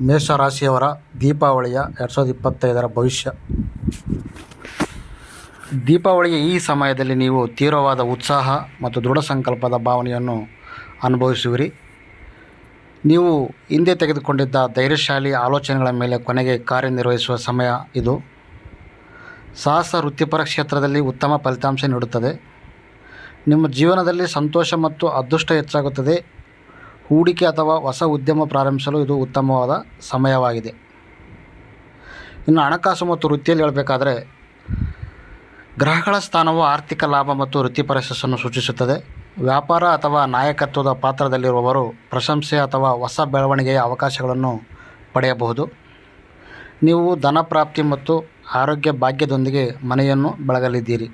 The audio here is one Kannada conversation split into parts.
ಮೇಷರಾಶಿಯವರ ದೀಪಾವಳಿಯ ಎರಡು ಸಾವಿರದ ಇಪ್ಪತ್ತೈದರ ಭವಿಷ್ಯ. ದೀಪಾವಳಿಯ ಈ ಸಮಯದಲ್ಲಿ ನೀವು ತೀವ್ರವಾದ ಉತ್ಸಾಹ ಮತ್ತು ದೃಢ ಸಂಕಲ್ಪದ ಭಾವನೆಯನ್ನು ಅನುಭವಿಸುವಿರಿ. ನೀವು ಹಿಂದೆ ತೆಗೆದುಕೊಂಡಿದ್ದ ಧೈರ್ಯಶಾಲಿ ಆಲೋಚನೆಗಳ ಮೇಲೆ ಕೊನೆಗೆ ಕಾರ್ಯನಿರ್ವಹಿಸುವ ಸಮಯ ಇದು. ಸಾಹಸ ವೃತ್ತಿಪರ ಕ್ಷೇತ್ರದಲ್ಲಿ ಉತ್ತಮ ಫಲಿತಾಂಶ ನೀಡುತ್ತದೆ. ನಿಮ್ಮ ಜೀವನದಲ್ಲಿ ಸಂತೋಷ ಮತ್ತು ಅದೃಷ್ಟ ಹೆಚ್ಚಾಗುತ್ತದೆ. ಹೂಡಿಕೆ ಅಥವಾ ಹೊಸ ಉದ್ಯಮ ಪ್ರಾರಂಭಿಸಲು ಇದು ಉತ್ತಮವಾದ ಸಮಯವಾಗಿದೆ. ಇನ್ನು ಹಣಕಾಸು ಮತ್ತು ವೃತ್ತಿಯಲ್ಲಿ ಹೇಳಬೇಕಾದ್ರೆ, ಗ್ರಹಗಳ ಸ್ಥಾನವು ಆರ್ಥಿಕ ಲಾಭ ಮತ್ತು ವೃತ್ತಿಪರ ಯಶಸ್ಸನ್ನು ಸೂಚಿಸುತ್ತದೆ. ವ್ಯಾಪಾರ ಅಥವಾ ನಾಯಕತ್ವದ ಪಾತ್ರದಲ್ಲಿರುವವರು ಪ್ರಶಂಸೆ ಅಥವಾ ಹೊಸ ಬೆಳವಣಿಗೆಯ ಅವಕಾಶಗಳನ್ನು ಪಡೆಯಬಹುದು. ನೀವು ಧನ ಪ್ರಾಪ್ತಿ ಮತ್ತು ಆರೋಗ್ಯ ಭಾಗ್ಯದೊಂದಿಗೆ ಮನೆಯನ್ನು ಬೆಳಗಲಿದ್ದೀರಿ.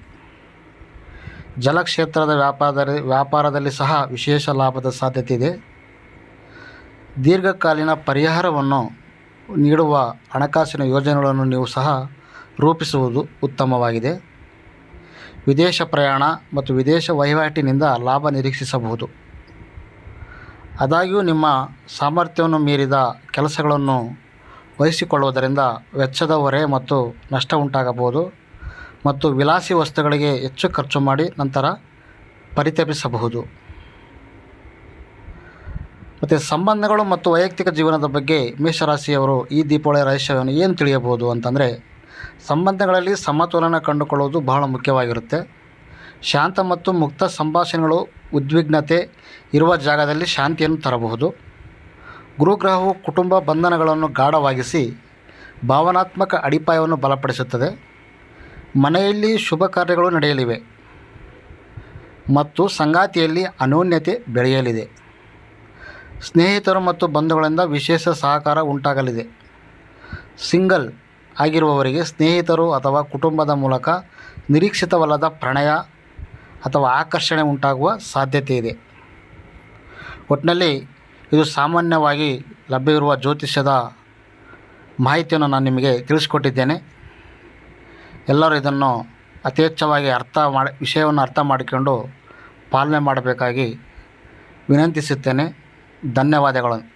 ಜಲಕ್ಷೇತ್ರದ ವ್ಯಾಪಾರದಲ್ಲಿ ವ್ಯಾಪಾರದಲ್ಲಿ ಸಹ ವಿಶೇಷ ಲಾಭದ ಸಾಧ್ಯತೆ ಇದೆ. ದೀರ್ಘಕಾಲೀನ ಪರಿಹಾರವನ್ನು ನೀಡುವ ಹಣಕಾಸಿನ ಯೋಜನೆಗಳನ್ನು ನೀವು ಸಹ ರೂಪಿಸುವುದು ಉತ್ತಮವಾಗಿದೆ. ವಿದೇಶ ಪ್ರಯಾಣ ಮತ್ತು ವಿದೇಶ ವಹಿವಾಟಿನಿಂದ ಲಾಭ ನಿರೀಕ್ಷಿಸಬಹುದು. ಆದಾಗ್ಯೂ ನಿಮ್ಮ ಸಾಮರ್ಥ್ಯವನ್ನು ಮೀರಿದ ಕೆಲಸಗಳನ್ನು ವಹಿಸಿಕೊಳ್ಳುವುದರಿಂದ ವೆಚ್ಚದ ಹೊರೆ ಮತ್ತು ನಷ್ಟ ಉಂಟಾಗಬಹುದು ಮತ್ತು ವಿಲಾಸಿ ವಸ್ತುಗಳಿಗೆ ಹೆಚ್ಚು ಖರ್ಚು ಮಾಡಿ ನಂತರ ಪರಿತಪಿಸಬಹುದು. ಮತ್ತು ಸಂಬಂಧಗಳು ಮತ್ತು ವೈಯಕ್ತಿಕ ಜೀವನದ ಬಗ್ಗೆ ಮೇಷರಾಶಿಯವರು ಈ ದೀಪಾವಳಿ ರಹಸ್ಯವನ್ನು ಏನು ತಿಳಿಯಬಹುದು ಅಂತಂದರೆ, ಸಂಬಂಧಗಳಲ್ಲಿ ಸಮತೋಲನ ಕಂಡುಕೊಳ್ಳುವುದು ಬಹಳ ಮುಖ್ಯವಾಗಿರುತ್ತೆ. ಶಾಂತ ಮತ್ತು ಮುಕ್ತ ಸಂಭಾಷಣೆಗಳು, ಉದ್ವಿಗ್ನತೆ ಇರುವ ಜಾಗದಲ್ಲಿ ಶಾಂತಿಯನ್ನು ತರಬಹುದು. ಗುರುಗ್ರಹವು ಕುಟುಂಬ ಬಂಧನಗಳನ್ನು ಗಾಢವಾಗಿಸಿ ಭಾವನಾತ್ಮಕ ಅಡಿಪಾಯವನ್ನು ಬಲಪಡಿಸುತ್ತದೆ. ಮನೆಯಲ್ಲಿ ಶುಭ ಕಾರ್ಯಗಳು ನಡೆಯಲಿವೆ ಮತ್ತು ಸಂಗಾತಿಯಲ್ಲಿ ಅನ್ಯೂನ್ಯತೆ ಬೆಳೆಯಲಿದೆ. ಸ್ನೇಹಿತರು ಮತ್ತು ಬಂಧುಗಳಿಂದ ವಿಶೇಷ ಸಹಕಾರ ಉಂಟಾಗಲಿದೆ. ಸಿಂಗಲ್ ಆಗಿರುವವರಿಗೆ ಸ್ನೇಹಿತರು ಅಥವಾ ಕುಟುಂಬದ ಮೂಲಕ ನಿರೀಕ್ಷಿತವಲ್ಲದ ಪ್ರಣಯ ಅಥವಾ ಆಕರ್ಷಣೆ ಉಂಟಾಗುವ ಸಾಧ್ಯತೆ ಇದೆ. ಒಟ್ಟಿನಲ್ಲಿ ಇದು ಸಾಮಾನ್ಯವಾಗಿ ಲಭ್ಯವಿರುವ ಜ್ಯೋತಿಷ್ಯದ ಮಾಹಿತಿಯನ್ನು ನಾನು ನಿಮಗೆ ತಿಳಿಸ್ಕೊಟ್ಟಿದ್ದೇನೆ. ಎಲ್ಲರೂ ಇದನ್ನು ಅತಿ ಅರ್ಥ ಮಾಡಿ, ವಿಷಯವನ್ನು ಅರ್ಥ ಮಾಡಿಕೊಂಡು ಪಾಲನೆ ಮಾಡಬೇಕಾಗಿ ವಿನಂತಿಸುತ್ತೇನೆ. ಧನ್ಯವಾದಗಳು.